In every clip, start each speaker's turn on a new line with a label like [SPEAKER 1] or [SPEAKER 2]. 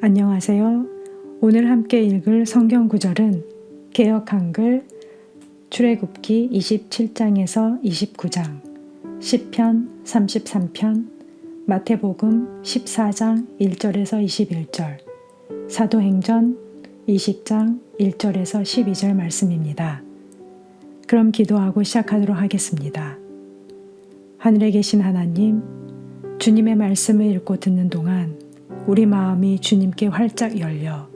[SPEAKER 1] 안녕하세요. 오늘 함께 읽을 성경 구절은 개역 한글 출애굽기 27장에서 29장, 시편 33편, 마태복음 14장 1절에서 21절, 사도행전 20장 1절에서 12절 말씀입니다. 그럼 기도하고 시작하도록 하겠습니다. 하늘에 계신 하나님, 주님의 말씀을 읽고 듣는 동안 우리 마음이 주님께 활짝 열려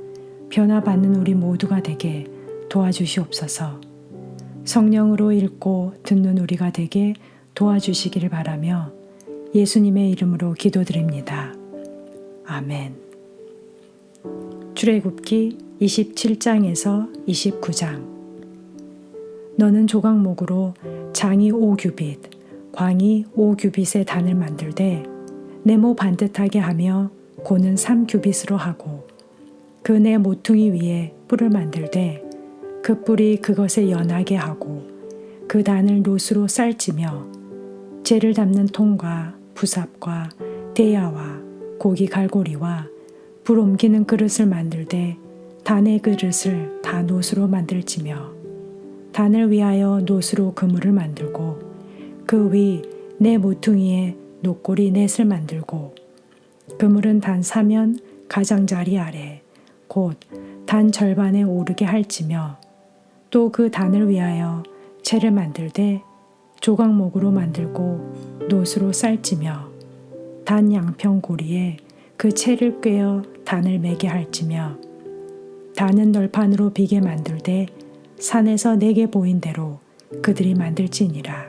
[SPEAKER 1] 변화받는 우리 모두가 되게 도와주시옵소서. 성령으로 읽고 듣는 우리가 되게 도와주시기를 바라며 예수님의 이름으로 기도드립니다. 아멘. 출애굽기 27장에서 29장 너는 조각목으로 장이 5규빗, 광이 5규빗의 단을 만들되 네모 반듯하게 하며 고는 3규빗으로 하고 그내 모퉁이 위에 뿔을 만들되 그 뿔이 그것에 연하게 하고 그 단을 노수로 쌀찌며 재를 담는 통과 부삽과 대야와 고기 갈고리와 불 옮기는 그릇을 만들되 단의 그릇을 다 노수로 만들지며 단을 위하여 노수로 그물을 만들고 그 위 내 모퉁이에 노꼬리 넷을 만들고 그물은 단 사면 가장자리 아래 곧 단 절반에 오르게 할지며 또 그 단을 위하여 채를 만들되 조각목으로 만들고 노수로 쌀지며 단 양평 고리에 그 채를 꿰어 단을 매게 할지며 단은 널판으로 비게 만들되 산에서 내게 보인 대로 그들이 만들지니라.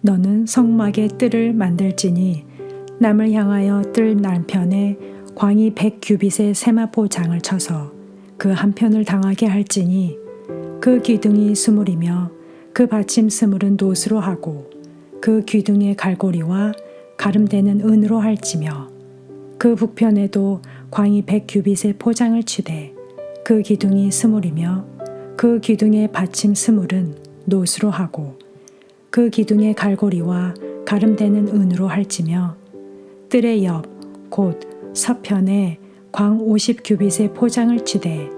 [SPEAKER 1] 너는 성막의 뜰을 만들지니 남을 향하여 뜰 남편에 광이 백 규빗의 세마포 장을 쳐서 그 한편을 당하게 할지니 그 기둥이 스물이며 그 받침 스물은 노스로 하고 그 기둥의 갈고리와 가름되는 은으로 할지며 그 북편에도 광이 백 규빗의 포장을 치되 그 기둥이 스물이며 그 기둥의 받침 스물은 노스로 하고 그 기둥의 갈고리와 가름되는 은으로 할지며 뜰의 옆 곧 서편에 광 50규빗의 포장을 치되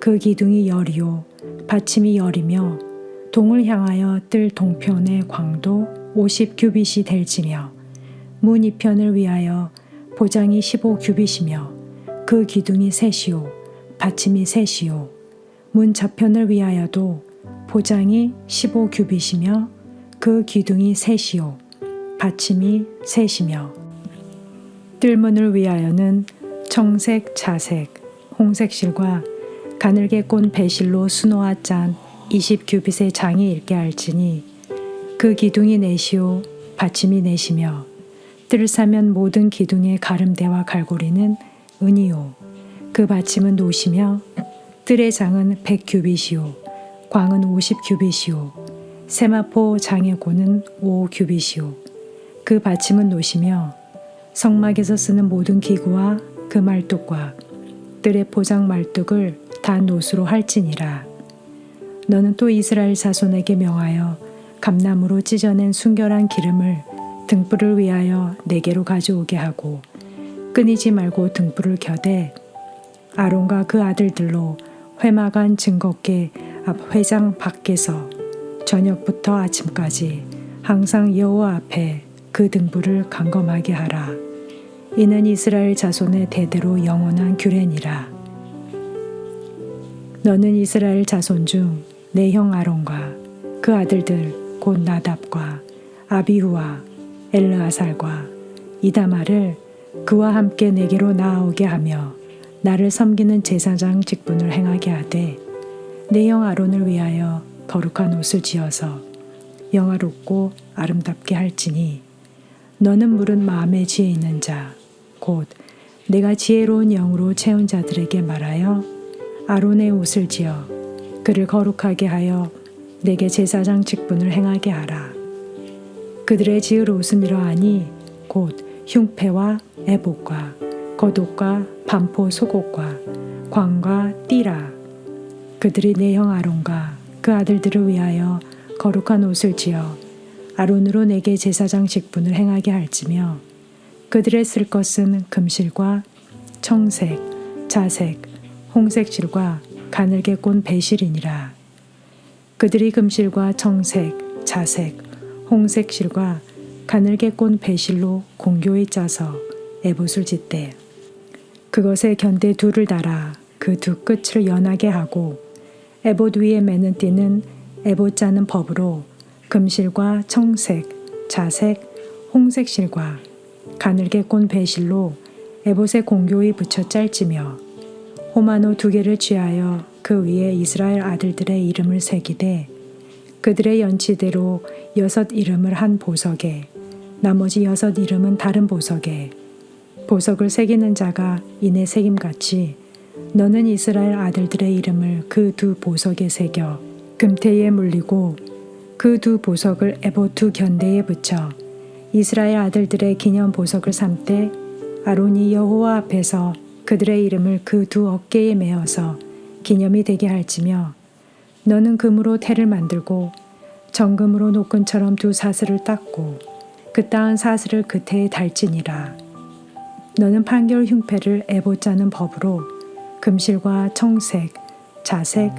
[SPEAKER 1] 그 기둥이 열이요 받침이 열이며 동을 향하여 뜰 동편의 광도 50규빗이 될지며 문 이편을 위하여 포장이 15규빗이며 그 기둥이 셋이요 받침이 셋이요. 문 저편을 위하여도 포장이 15규빗이며 그 기둥이 셋이요 받침이 셋이며 뜰문을 위하여는 청색, 자색, 홍색 실과 가늘게 꼰 배실로 수노아 짠 20규빗의 장이 있게 할지니 그 기둥이 넷이요 받침이 넷이며 뜰을 사면 모든 기둥의 가름대와 갈고리는 은이요. 그 받침은 노시며 뜰의 장은 100규빗이요. 광은 50규빗이요. 세마포 장의 고는 5규빗이요. 그 받침은 노시며 성막에서 쓰는 모든 기구와 그 말뚝과 뜰의 포장 말뚝을 다 노수로 할지니라. 너는 또 이스라엘 자손에게 명하여 감나무로 찢어낸 순결한 기름을 등불을 위하여 네개로 가져오게 하고 끊이지 말고 등불을 켜되 아론과 그 아들들로 회막안 증거계 앞 회장 밖에서 저녁부터 아침까지 항상 여호와 앞에 그 등불을 강검하게 하라. 이는 이스라엘 자손의 대대로 영원한 규례니라. 너는 이스라엘 자손 중 내 형 아론과 그 아들들 곧 나답과 아비후와 엘르아살과 이다마를 그와 함께 내게로 나아오게 하며 나를 섬기는 제사장 직분을 행하게 하되 내 형 아론을 위하여 거룩한 옷을 지어서 영화롭고 아름답게 할지니 너는 물은 마음에 지혜 있는 자, 곧 내가 지혜로운 영으로 채운 자들에게 말하여 아론의 옷을 지어 그를 거룩하게 하여 내게 제사장 직분을 행하게 하라. 그들의 지을 옷은 이러하니 곧 흉패와 애복과 겉옷과 반포 속옷과 광과 띠라. 그들이 내 형 아론과 그 아들들을 위하여 거룩한 옷을 지어 아론으로 내게 제사장 직분을 행하게 할지며 그들의 쓸 것은 금실과 청색, 자색, 홍색 실과 가늘게 꼰 배실이니라. 그들이 금실과 청색, 자색, 홍색 실과 가늘게 꼰 배실로 공교히 짜서 에봇을 짓대. 그것에 견대 둘을 달아 그 두 끝을 연하게 하고 에봇 위에 매는 띠는 에봇 짜는 법으로 금실과 청색, 자색, 홍색 실과 가늘게 꼰 배실로 에봇에 공교히 붙여 짤지며 호마노 두 개를 취하여 그 위에 이스라엘 아들들의 이름을 새기되 그들의 연치대로 여섯 이름을 한 보석에 나머지 여섯 이름은 다른 보석에 보석을 새기는 자가 이내 새김같이 너는 이스라엘 아들들의 이름을 그 두 보석에 새겨 금태에 물리고 그 두 보석을 두 견대에 붙여 이스라엘 아들들의 기념 보석을 삼되 아론이 여호와 앞에서 그들의 이름을 그 두 어깨에 메어서 기념이 되게 할지며 너는 금으로 태를 만들고 정금으로 노끈처럼 두 사슬을 닦고 그 따은 사슬을 그 태에 달지니라. 너는 판결 흉패를 에봇 짜는 법으로 금실과 청색, 자색,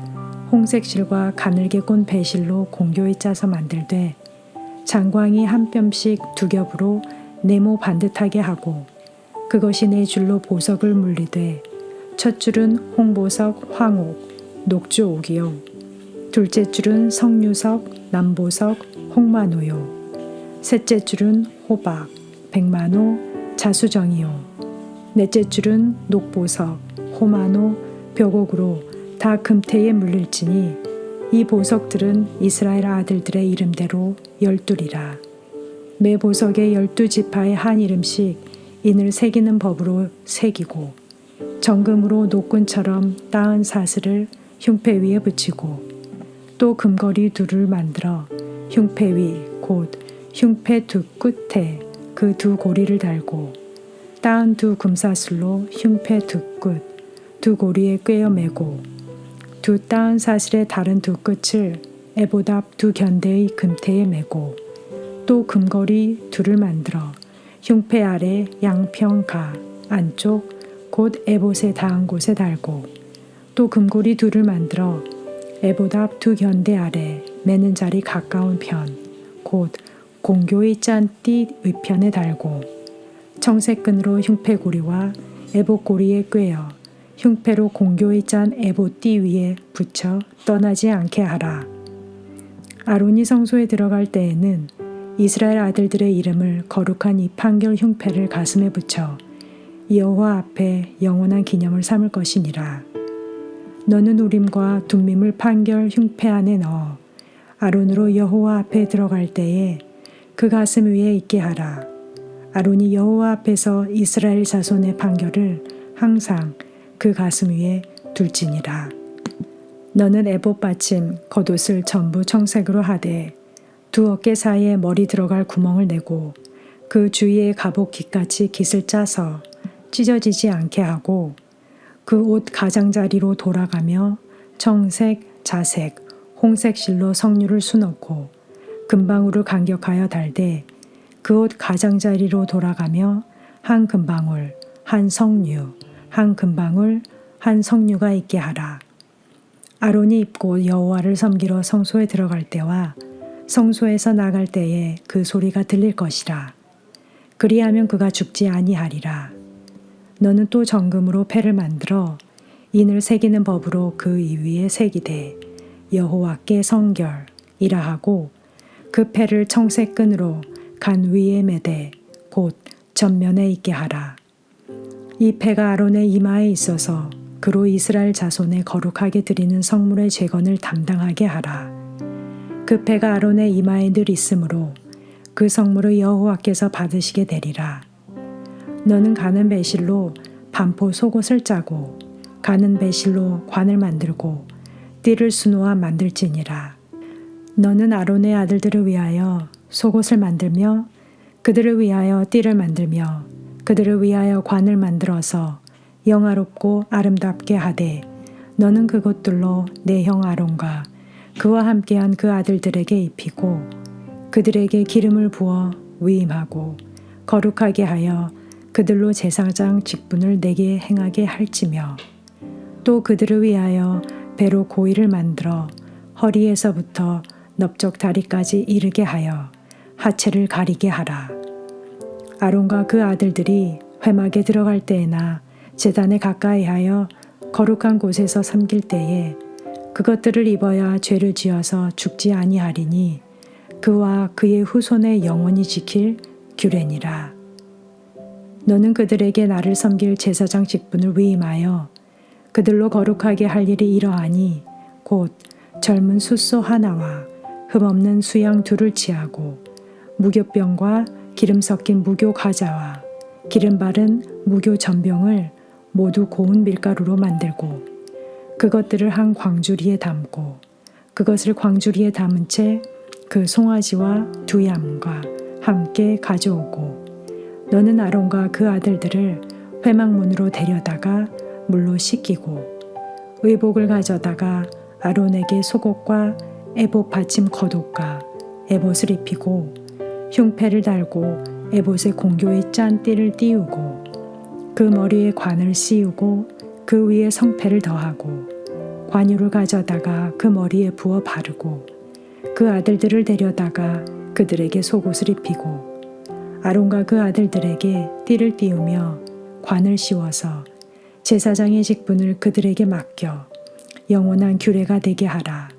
[SPEAKER 1] 홍색 실과 가늘게 꼰 배실로 공교히 짜서 만들되 장광이 한 뼘씩 두 겹으로 네모 반듯하게 하고 그것이 네 줄로 보석을 물리되 첫 줄은 홍보석, 황옥, 녹주 옥이요. 둘째 줄은 석류석, 남보석, 홍마노요. 셋째 줄은 호박, 백만호, 자수정이요. 넷째 줄은 녹보석, 호마노, 벽옥으로 다 금태에 물릴지니 이 보석들은 이스라엘 아들들의 이름대로 열둘이라. 매 보석의 열두 지파의 한 이름씩 인을 새기는 법으로 새기고 정금으로 노끈처럼 따은 사슬을 흉패 위에 붙이고 또 금거리 둘을 만들어 흉패 위 곧 흉패 두 끝에 그 두 고리를 달고 따은 두 금사슬로 흉패 두 끝, 두 고리에 꿰어 매고 두 따은 사슬의 다른 두 끝을 에보답 두 견대의 금태에 매고 또 금거리 둘을 만들어 흉패 아래 양평 가 안쪽 곧 에봇에 닿은 곳에 달고 또 금고리 둘을 만들어 에보답 두 견대 아래 매는 자리 가까운 편 곧 공교의 짠띠 위편에 달고 청색끈으로 흉패고리와 에봇고리에 꿰어 흉패로 공교히 짠 에봇띠 위에 붙여 떠나지 않게 하라. 아론이 성소에 들어갈 때에는 이스라엘 아들들의 이름을 거룩한 이 판결 흉패를 가슴에 붙여 여호와 앞에 영원한 기념을 삼을 것이니라. 너는 우림과 둠밈을 판결 흉패 안에 넣어 아론으로 여호와 앞에 들어갈 때에 그 가슴 위에 있게 하라. 아론이 여호와 앞에서 이스라엘 자손의 판결을 항상 그 가슴 위에 둘지니라. 너는 에봇 받침 겉옷을 전부 청색으로 하되 두 어깨 사이에 머리 들어갈 구멍을 내고 그 주위에 갑옷 깃같이 깃을 짜서 찢어지지 않게 하고 그 옷 가장자리로 돌아가며 청색, 자색, 홍색 실로 석류를 수놓고 금방울을 간격하여 달되 그 옷 가장자리로 돌아가며 한 금방울, 한 석류, 한 금방울, 한 석류가 있게 하라. 아론이 입고 여호와를 섬기러 성소에 들어갈 때와 성소에서 나갈 때에 그 소리가 들릴 것이라. 그리하면 그가 죽지 아니하리라. 너는 또 정금으로 패를 만들어 인을 새기는 법으로 그 이위에 새기되 여호와께 성결이라 하고 그 패를 청색 끈으로 간 위에 매되 곧 전면에 있게 하라. 이 패가 아론의 이마에 있어서 그로 이스라엘 자손의 거룩하게 드리는 성물의 재건을 담당하게 하라. 그 패가 아론의 이마에 늘 있으므로 그 성물을 여호와께서 받으시게 되리라. 너는 가는 배실로 반포 속옷을 짜고 가는 배실로 관을 만들고 띠를 수놓아 만들지니라. 너는 아론의 아들들을 위하여 속옷을 만들며 그들을 위하여 띠를 만들며 그들을 위하여 관을 만들어서 영화롭고 아름답게 하되 너는 그것들로 내 형 아론과 그와 함께한 그 아들들에게 입히고 그들에게 기름을 부어 위임하고 거룩하게 하여 그들로 제사장 직분을 내게 행하게 할지며 또 그들을 위하여 배로 고이를 만들어 허리에서부터 넓적 다리까지 이르게 하여 하체를 가리게 하라. 아론과 그 아들들이 회막에 들어갈 때에나 제단에 가까이 하여 거룩한 곳에서 섬길 때에 그것들을 입어야 죄를 지어서 죽지 아니하리니 그와 그의 후손의 영원히 지킬 규례니라. 너는 그들에게 나를 섬길 제사장 직분을 위임하여 그들로 거룩하게 할 일이 이러하니 곧 젊은 숫소 하나와 흠없는 수양 둘을 취하고 무교병과 기름 섞인 무교 과자와 기름 바른 무교 전병을 모두 고운 밀가루로 만들고 그것들을 한 광주리에 담고 그것을 광주리에 담은 채 그 송아지와 두 양과 함께 가져오고 너는 아론과 그 아들들을 회막문으로 데려다가 물로 씻기고 의복을 가져다가 아론에게 속옷과 에봇 받침 겉옷과 에봇을 입히고 흉패를 달고 에봇에 공교의 짠 띠를 띄우고 그 머리에 관을 씌우고 그 위에 성패를 더하고 관유를 가져다가 그 머리에 부어 바르고 그 아들들을 데려다가 그들에게 속옷을 입히고 아론과 그 아들들에게 띠를 띄우며 관을 씌워서 제사장의 직분을 그들에게 맡겨 영원한 규례가 되게 하라.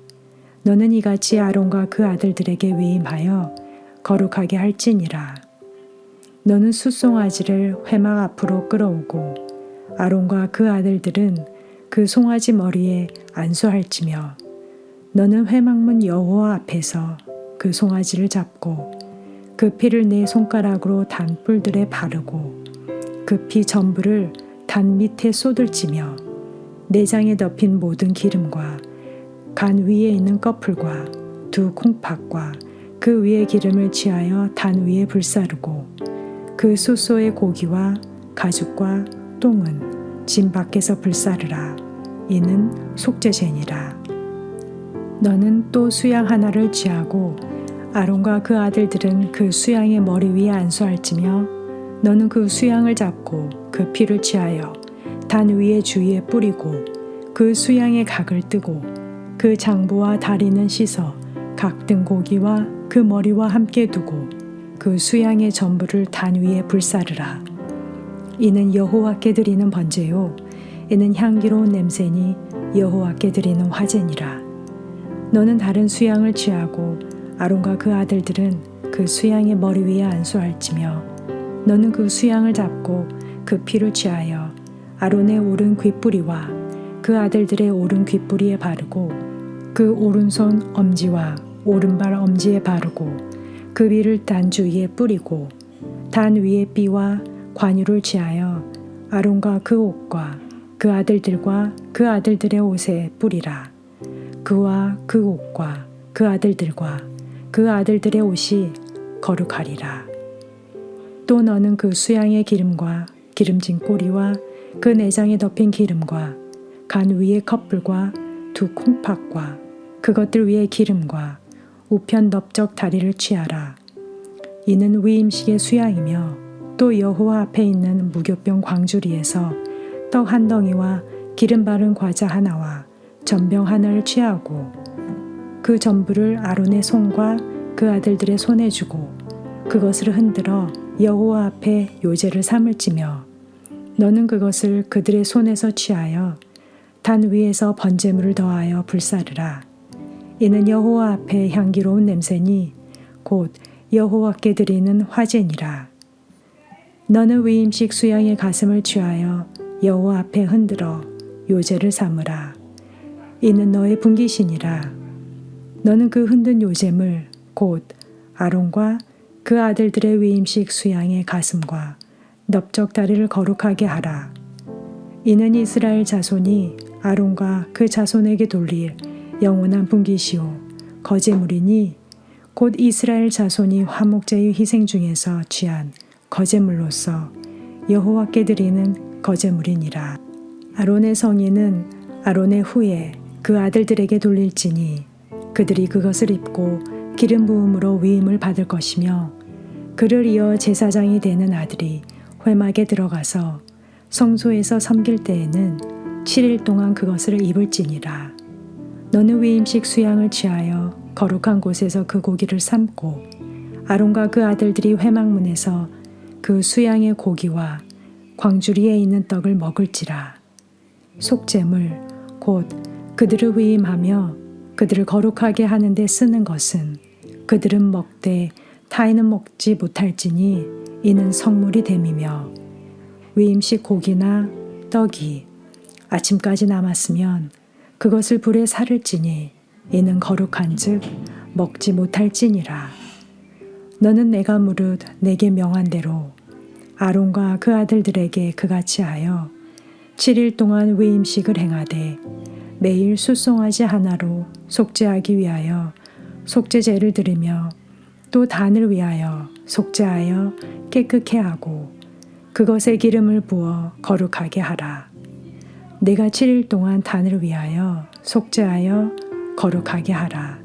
[SPEAKER 1] 너는 이같이 아론과 그 아들들에게 위임하여 거룩하게 할지니라. 너는 숫송아지를 회막 앞으로 끌어오고 아론과 그 아들들은 그 송아지 머리에 안수할지며 너는 회막문 여호와 앞에서 그 송아지를 잡고 그 피를 내 손가락으로 단 뿔들에 바르고 그 피 전부를 단 밑에 쏟을지며 내장에 덮인 모든 기름과 간 위에 있는 꺼풀과 두 콩팥과 그 위에 기름을 취하여 단 위에 불사르고 그 숫소의 고기와 가죽과 똥은 진 밖에서 불사르라. 이는 속죄제니라. 너는 또 수양 하나를 취하고 아론과 그 아들들은 그 수양의 머리 위에 안수할지며 너는 그 수양을 잡고 그 피를 취하여 단 위에 주위에 뿌리고 그 수양의 각을 뜨고 그 장부와 다리는 씻어 각 등 고기와 그 머리와 함께 두고 그 수양의 전부를 단 위에 불사르라. 이는 여호와께 드리는 번제요. 이는 향기로운 냄새니 여호와께 드리는 화제니라. 너는 다른 수양을 취하고 아론과 그 아들들은 그 수양의 머리 위에 안수할지며 너는 그 수양을 잡고 그 피를 취하여 아론의 오른 귓뿌리와 그 아들들의 오른 귓뿌리에 바르고 그 오른손 엄지와 오른발 엄지에 바르고 그 위를 단 주위에 뿌리고 단 위에 삐와 관유를 취하여 아론과 그 옷과 그 아들들과 그 아들들의 옷에 뿌리라. 그와 그 옷과 그 아들들과 그 아들들의 옷이 거룩하리라. 또 너는 그 수양의 기름과 기름진 꼬리와 그 내장에 덮인 기름과 간 위의 컵불과 두 콩팥과 그것들 위에 기름과 우편 넓적 다리를 취하라. 이는 위임식의 수양이며 또 여호와 앞에 있는 무교병 광주리에서 떡 한 덩이와 기름 바른 과자 하나와 전병 하나를 취하고 그 전부를 아론의 손과 그 아들들의 손에 주고 그것을 흔들어 여호와 앞에 요제를 삼을지며 너는 그것을 그들의 손에서 취하여 단 위에서 번제물을 더하여 불사르라. 이는 여호와 앞에 향기로운 냄새니 곧 여호와께 드리는 화제니라. 너는 위임식 수양의 가슴을 취하여 여호와 앞에 흔들어 요제를 삼으라. 이는 너의 분기신이라. 너는 그 흔든 요제물 곧 아론과 그 아들들의 위임식 수양의 가슴과 넓적 다리를 거룩하게 하라. 이는 이스라엘 자손이 아론과 그 자손에게 돌릴 영원한 분기시오 거제물이니 곧 이스라엘 자손이 화목제의 희생 중에서 취한 거제물로서 여호와께 드리는 거제물이니라. 아론의 성인은 아론의 후에 그 아들들에게 돌릴지니 그들이 그것을 입고 기름 부음으로 위임을 받을 것이며 그를 이어 제사장이 되는 아들이 회막에 들어가서 성소에서 섬길 때에는 7일 동안 그것을 입을지니라. 너는 위임식 수양을 취하여 거룩한 곳에서 그 고기를 삶고 아론과 그 아들들이 회막문에서 그 수양의 고기와 광주리에 있는 떡을 먹을지라. 속죄물 곧 그들을 위임하며 그들을 거룩하게 하는데 쓰는 것은 그들은 먹되 타인은 먹지 못할지니 이는 성물이 됨이며 위임식 고기나 떡이 아침까지 남았으면 그것을 불에 사를지니 이는 거룩한즉 먹지 못할지니라 너는 내가 무릇 내게 명한 대로 아론과 그 아들들에게 그같이 하여 7일 동안 위임식을 행하되 매일 수송아지 하나로 속죄하기 위하여 속죄제를 드리며 또 단을 위하여 속죄하여 깨끗게 하고 그것에 기름을 부어 거룩하게 하라. 내가 7일 동안 단을 위하여 속죄하여 거룩하게 하라.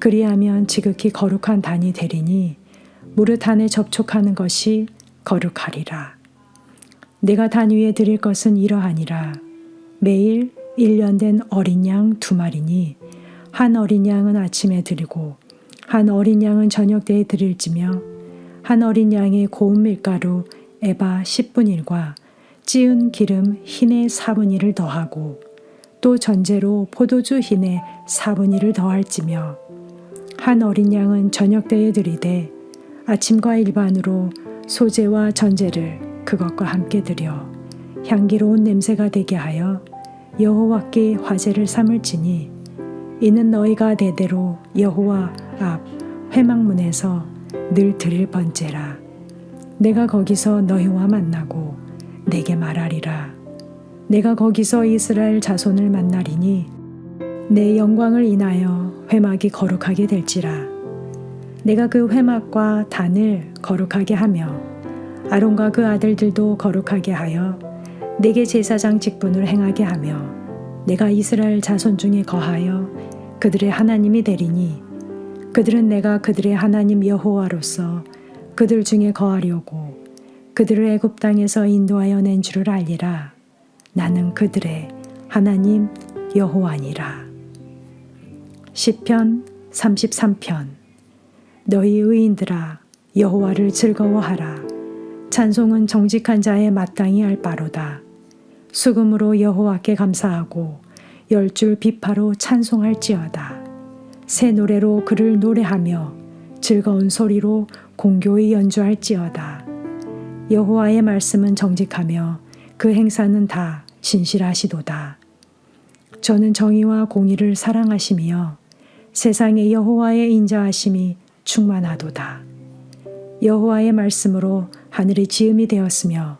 [SPEAKER 1] 그리하면 지극히 거룩한 단이 되리니 무릇 단에 접촉하는 것이 거룩하리라. 내가 단 위에 드릴 것은 이러하니라. 매일 1년 된 어린 양 두 마리니 한 어린 양은 아침에 드리고 한 어린 양은 저녁 때에 드릴지며 한 어린 양의 고운 밀가루 에바 10분의 1과 찌은 기름 흰의 4분의 1을 더하고 또 전제로 포도주 흰의 4분의 1을 더할지며 한 어린 양은 저녁 때에 드리되 아침과 일반으로 소재와 전제를 그것과 함께 드려 향기로운 냄새가 되게 하여 여호와께 화제를 삼을지니 이는 너희가 대대로 여호와 앞 회막문에서 늘 드릴 번제라. 내가 거기서 너희와 만나고 내게 말하리라. 내가 거기서 이스라엘 자손을 만나리니 내 영광을 인하여 회막이 거룩하게 될지라. 내가 그 회막과 단을 거룩하게 하며 아론과 그 아들들도 거룩하게 하여 내게 제사장 직분을 행하게 하며 내가 이스라엘 자손 중에 거하여 그들의 하나님이 되리니 그들은 내가 그들의 하나님 여호와로서 그들 중에 거하려고 그들을 애굽 땅에서 인도하여 낸 줄을 알리라 나는 그들의 하나님 여호와니라 시편 33편 너희 의인들아 여호와를 즐거워하라 찬송은 정직한 자의 마땅히 할 바로다. 수금으로 여호와께 감사하고 열 줄 비파로 찬송할지어다. 새 노래로 그를 노래하며 즐거운 소리로 공교히 연주할지어다. 여호와의 말씀은 정직하며 그 행사는 다 진실하시도다. 저는 정의와 공의를 사랑하시며 세상에 여호와의 인자하심이 충만하도다. 여호와의 말씀으로 하늘이 지음이 되었으며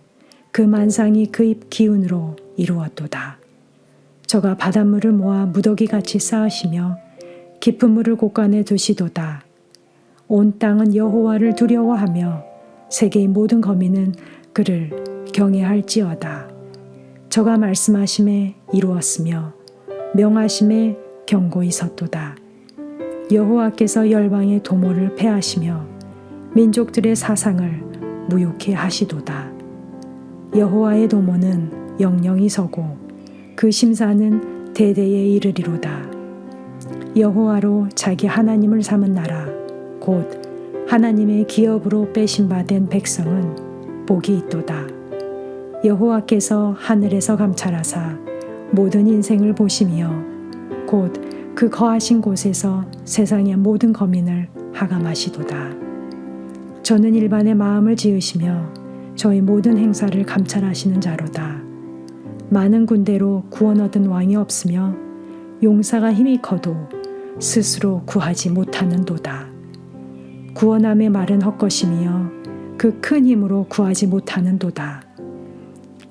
[SPEAKER 1] 그 만상이 그입 기운으로 이루었도다. 저가 바닷물을 모아 무더기 같이 쌓으시며 깊은 물을 곳간에 두시도다. 온 땅은 여호와를 두려워하며 세계의 모든 거민은 그를 경외할지어다. 저가 말씀하심에 이루었으며 명하심에 경고히 섰도다. 여호와께서 열방의 도모를 패하시며 민족들의 사상을 무욕해 하시도다. 여호와의 도모는 영영이 서고 그 심사는 대대에 이르리로다. 여호와로 자기 하나님을 삼은 나라 곧 하나님의 기업으로 빼신 바된 백성은 복이 있도다. 여호와께서 하늘에서 감찰하사 모든 인생을 보시며 곧 그 거하신 곳에서 세상의 모든 거민을 하감하시도다. 저는 일반의 마음을 지으시며 저희 모든 행사를 감찰하시는 자로다. 많은 군대로 구원 얻은 왕이 없으며 용사가 힘이 커도 스스로 구하지 못하는 도다. 구원함의 말은 헛것이며 그 큰 힘으로 구하지 못하는도다.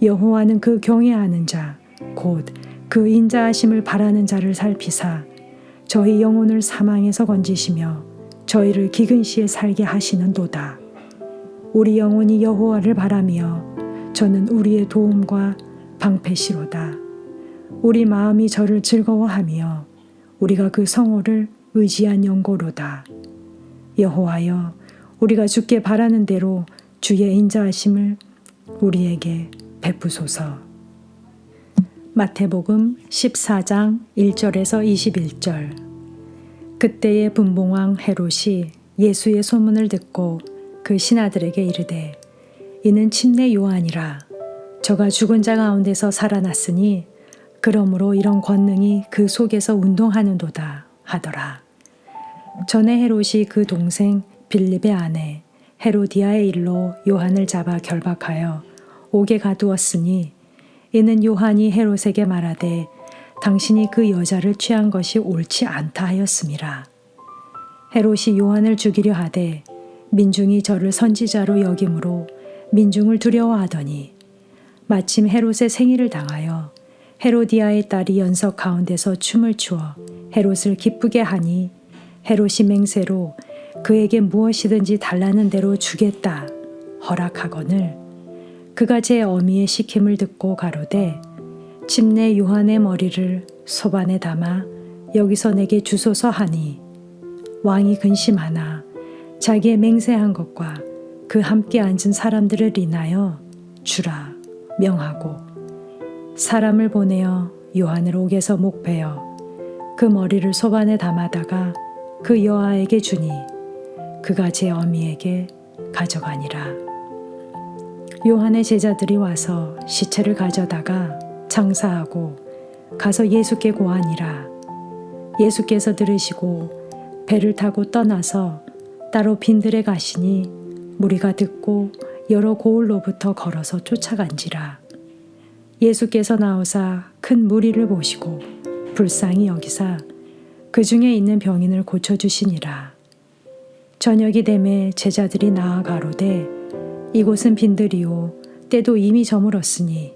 [SPEAKER 1] 여호와는 그 경외하는 자, 곧 그 인자하심을 바라는 자를 살피사 저희 영혼을 사망에서 건지시며 저희를 기근 시에 살게 하시는도다. 우리 영혼이 여호와를 바라며 저는 우리의 도움과 방패시로다. 우리 마음이 저를 즐거워하며 우리가 그 성호를 의지한 영고로다. 여호와여, 우리가 주께 바라는 대로 주의 인자하심을 우리에게 베푸소서. 마태복음 14장 1절에서 21절 그때의 분봉왕 헤롯이 예수의 소문을 듣고 그 신하들에게 이르되 이는 침례 요한이라 저가 죽은 자 가운데서 살아났으니 그러므로 이런 권능이 그 속에서 운동하는도다 하더라. 전에 헤롯이 그 동생 빌립의 아내 헤로디아의 일로 요한을 잡아 결박하여 옥에 가두었으니 이는 요한이 헤롯에게 말하되 당신이 그 여자를 취한 것이 옳지 않다 하였음이라. 헤롯이 요한을 죽이려 하되 민중이 저를 선지자로 여김으로 민중을 두려워하더니 마침 헤롯의 생일을 당하여 헤로디아의 딸이 연석 가운데서 춤을 추어 헤롯을 기쁘게 하니 헤롯이 맹세로 그에게 무엇이든지 달라는 대로 주겠다 허락하거늘 그가 제 어미의 시킴을 듣고 가로되 침례 요한의 머리를 소반에 담아 여기서 내게 주소서 하니 왕이 근심하나 자기의 맹세한 것과 그 함께 앉은 사람들을 인하여 주라 명하고 사람을 보내어 요한을 옥에서 목베어 그 머리를 소반에 담아다가 그 여아에게 주니 그가 제 어미에게 가져가니라. 요한의 제자들이 와서 시체를 가져다가 장사하고 가서 예수께 고하니라. 예수께서 들으시고 배를 타고 떠나서 따로 빈들에 가시니 무리가 듣고 여러 고을로부터 걸어서 쫓아간지라. 예수께서 나오사 큰 무리를 보시고 불쌍히 여기사 그 중에 있는 병인을 고쳐주시니라. 저녁이 되매 제자들이 나아가로되 이곳은 빈들이요 때도 이미 저물었으니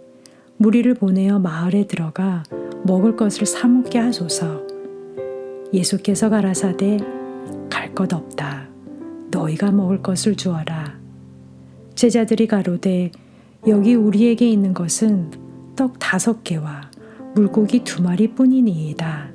[SPEAKER 1] 무리를 보내어 마을에 들어가 먹을 것을 사 먹게 하소서. 예수께서 가라사대 갈 것 없다. 너희가 먹을 것을 주어라. 제자들이 가로되 여기 우리에게 있는 것은 떡 다섯 개와 물고기 두 마리 뿐이니이다.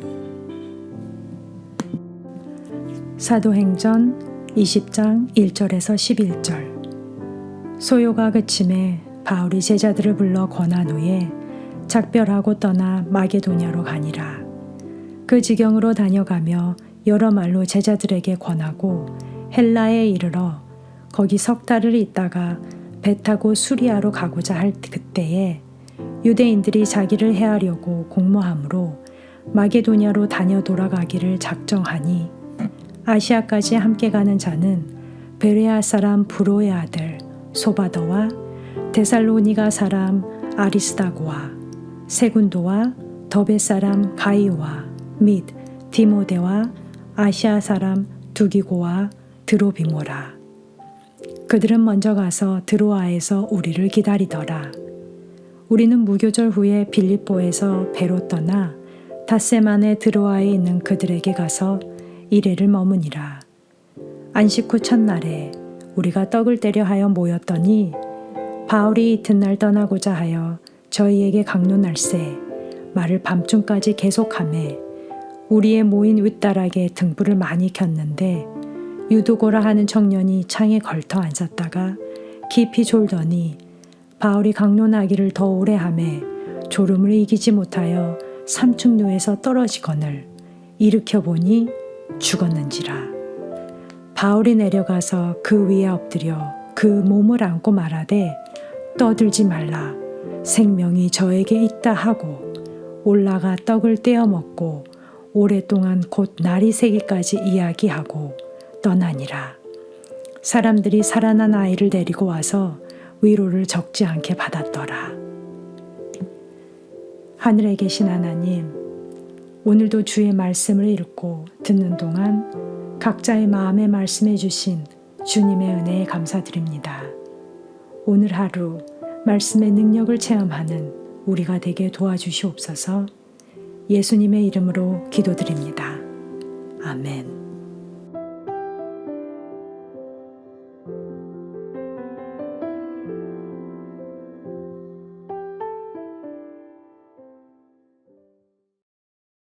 [SPEAKER 1] 사도행전 20장 1절에서 11절 소요가 그침에 바울이 제자들을 불러 권한 후에 작별하고 떠나 마게도냐로 가니라. 그 지경으로 다녀가며 여러 말로 제자들에게 권하고 헬라에 이르러 거기 석 달을 있다가 배 타고 수리아로 가고자 할 그때에 유대인들이 자기를 해하려고 공모함으로 마게도냐로 다녀 돌아가기를 작정하니 아시아까지 함께 가는 자는 베레아 사람 브로의 아들 소바더와 데살로니가 사람 아리스다고와 세군도와 더베 사람 가이오와 및 디모데와 아시아 사람 두기고와 드로비모라. 그들은 먼저 가서 드로아에서 우리를 기다리더라. 우리는 무교절 후에 빌립보에서 배로 떠나 닷새만에 드로아에 있는 그들에게 가서 이래를 머무니라. 안식 후 첫날에 우리가 떡을 때려 하여 모였더니 바울이 이튿날 떠나고자 하여 저희에게 강론할세 말을 밤중까지 계속하매 우리의 모인 윗다락에 등불을 많이 켰는데 유두고라 하는 청년이 창에 걸터 앉았다가 깊이 졸더니 바울이 강론하기를 더 오래 하매 졸음을 이기지 못하여 삼층루에서 떨어지거늘 일으켜 보니 죽었는지라. 바울이 내려가서 그 위에 엎드려 그 몸을 안고 말하되 떠들지 말라. 생명이 저에게 있다 하고 올라가 떡을 떼어 먹고 오랫동안 곧 날이 새기까지 이야기하고 떠나니라. 사람들이 살아난 아이를 데리고 와서 위로를 적지 않게 받았더라. 하늘에 계신 하나님, 오늘도 주의 말씀을 읽고 듣는 동안 각자의 마음에 말씀해 주신 주님의 은혜에 감사드립니다. 오늘 하루 말씀의 능력을 체험하는 우리가 되게 도와주시옵소서 예수님의 이름으로 기도드립니다. 아멘.